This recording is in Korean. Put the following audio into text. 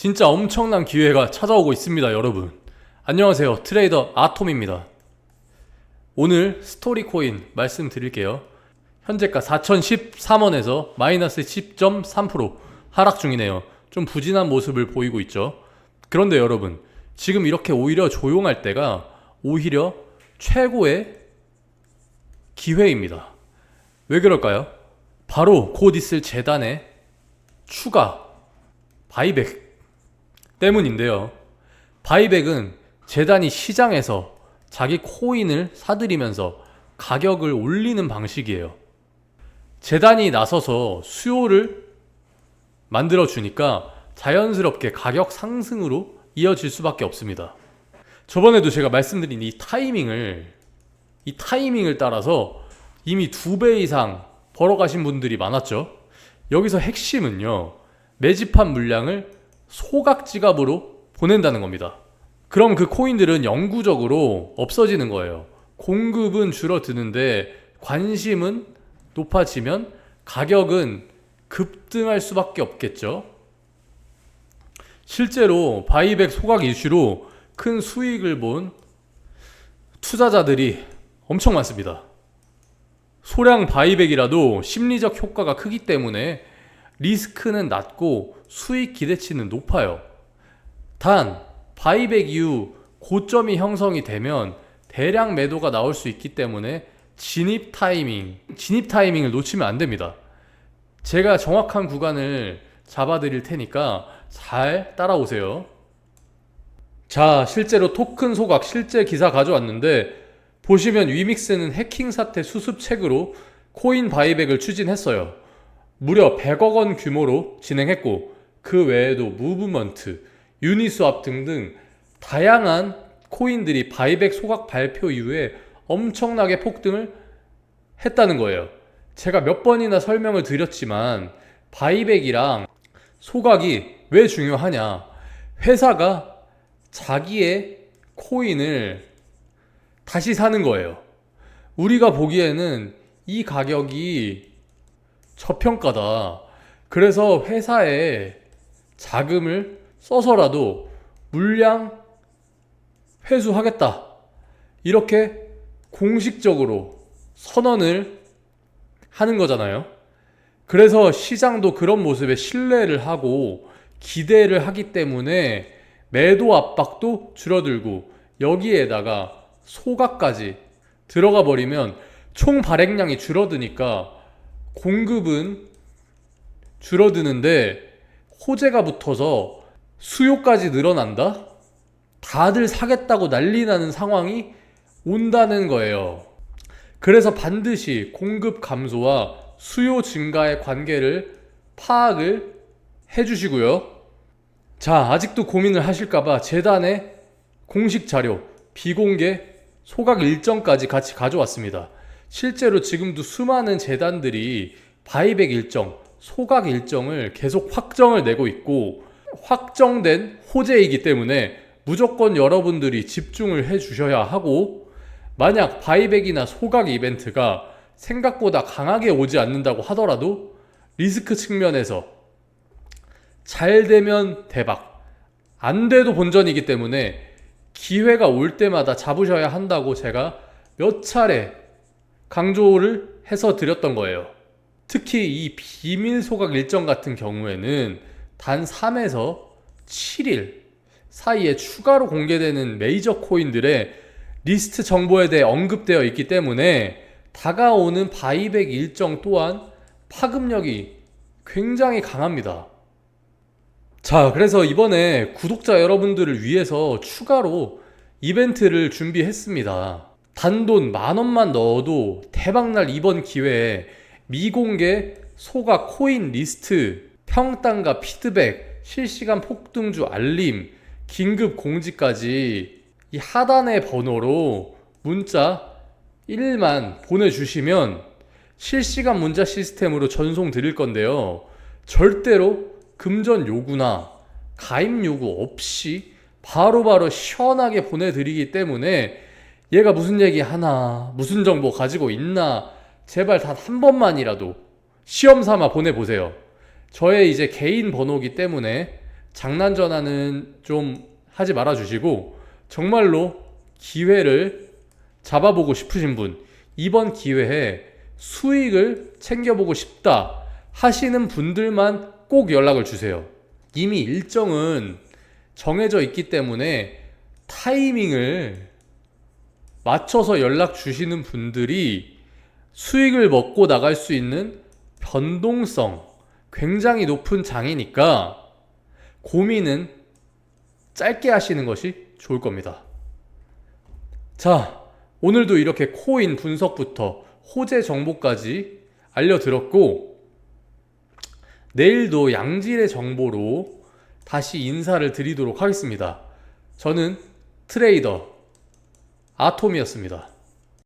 진짜 엄청난 기회가 찾아오고 있습니다, 여러분. 안녕하세요. 트레이더 아톰입니다. 오늘 스토리 코인 말씀드릴게요. 현재가 4013원에서 마이너스 10.3% 하락 중이네요. 좀 부진한 모습을 보이고 있죠. 그런데 여러분, 지금 이렇게 오히려 조용할 때가 오히려 최고의 기회입니다. 왜 그럴까요? 바로 곧 있을 재단의 추가 바이백 때문인데요. 바이백은 재단이 시장에서 자기 코인을 사들이면서 가격을 올리는 방식이에요. 재단이 나서서 수요를 만들어 주니까 자연스럽게 가격 상승으로 이어질 수밖에 없습니다. 저번에도 제가 말씀드린 이 타이밍을 이 타이밍을 따라서 이미 두 배 이상 벌어가신 분들이 많았죠. 여기서 핵심은요. 매집한 물량을 소각 지갑으로 보낸다는 겁니다. 그럼 그 코인들은 영구적으로 없어지는 거예요. 공급은 줄어드는데 관심은 높아지면 가격은 급등할 수밖에 없겠죠. 실제로 바이백 소각 이슈로 큰 수익을 본 투자자들이 엄청 많습니다. 소량 바이백이라도 심리적 효과가 크기 때문에 리스크는 낮고 수익 기대치는 높아요. 단, 바이백 이후 고점이 형성이 되면 대량 매도가 나올 수 있기 때문에 진입 타이밍, 진입 타이밍을 놓치면 안 됩니다. 제가 정확한 구간을 잡아 드릴 테니까 잘 따라오세요. 자, 실제로 토큰 소각 실제 기사 가져왔는데 보시면 위믹스는 해킹 사태 수습책으로 코인 바이백을 추진했어요. 무려 100억 원 규모로 진행했고 그 외에도 무브먼트, 유니스왑 등등 다양한 코인들이 바이백 소각 발표 이후에 엄청나게 폭등을 했다는 거예요. 제가 몇 번이나 설명을 드렸지만 바이백이랑 소각이 왜 중요하냐? 회사가 자기의 코인을 다시 사는 거예요. 우리가 보기에는 이 가격이 저평가다. 그래서 회사에 자금을 써서라도 물량 회수하겠다. 이렇게 공식적으로 선언을 하는 거잖아요. 그래서 시장도 그런 모습에 신뢰를 하고 기대를 하기 때문에 매도 압박도 줄어들고 여기에다가 소각까지 들어가 버리면 총 발행량이 줄어드니까 공급은 줄어드는데 호재가 붙어서 수요까지 늘어난다? 다들 사겠다고 난리 나는 상황이 온다는 거예요. 그래서 반드시 공급 감소와 수요 증가의 관계를 파악을 해 주시고요. 자, 아직도 고민을 하실까봐 재단의 공식 자료, 비공개 소각 일정까지 같이 가져왔습니다. 실제로 지금도 수많은 재단들이 바이백 일정, 소각 일정을 계속 확정을 내고 있고 확정된 호재이기 때문에 무조건 여러분들이 집중을 해 주셔야 하고 만약 바이백이나 소각 이벤트가 생각보다 강하게 오지 않는다고 하더라도 리스크 측면에서 잘 되면 대박, 안 돼도 본전이기 때문에 기회가 올 때마다 잡으셔야 한다고 제가 몇 차례 강조를 해서 드렸던 거예요. 특히 이 비밀 소각 일정 같은 경우에는 단 3에서 7일 사이에 추가로 공개되는 메이저 코인들의 리스트 정보에 대해 언급되어 있기 때문에 다가오는 바이백 일정 또한 파급력이 굉장히 강합니다. 자, 그래서 이번에 구독자 여러분들을 위해서 추가로 이벤트를 준비했습니다. 단돈 만 원만 넣어도 대박날 이번 기회에 미공개 소가 코인 리스트, 평단과 피드백, 실시간 폭등주 알림, 긴급 공지까지 이 하단의 번호로 문자 1만 보내주시면 실시간 문자 시스템으로 전송 드릴 건데요. 절대로 금전 요구나 가입 요구 없이 바로바로 바로 시원하게 보내드리기 때문에 얘가 무슨 얘기 하나, 무슨 정보 가지고 있나, 제발 단 한 번만이라도 시험 삼아 보내보세요. 저의 이제 개인 번호기 때문에 장난 전화는 좀 하지 말아 주시고 정말로 기회를 잡아보고 싶으신 분 이번 기회에 수익을 챙겨보고 싶다 하시는 분들만 꼭 연락을 주세요. 이미 일정은 정해져 있기 때문에 타이밍을 맞춰서 연락 주시는 분들이 수익을 먹고 나갈 수 있는 변동성 굉장히 높은 장이니까 고민은 짧게 하시는 것이 좋을 겁니다. 자, 오늘도 이렇게 코인 분석부터 호재 정보까지 알려드렸고, 내일도 양질의 정보로 다시 인사를 드리도록 하겠습니다. 저는 트레이더 아톰이었습니다.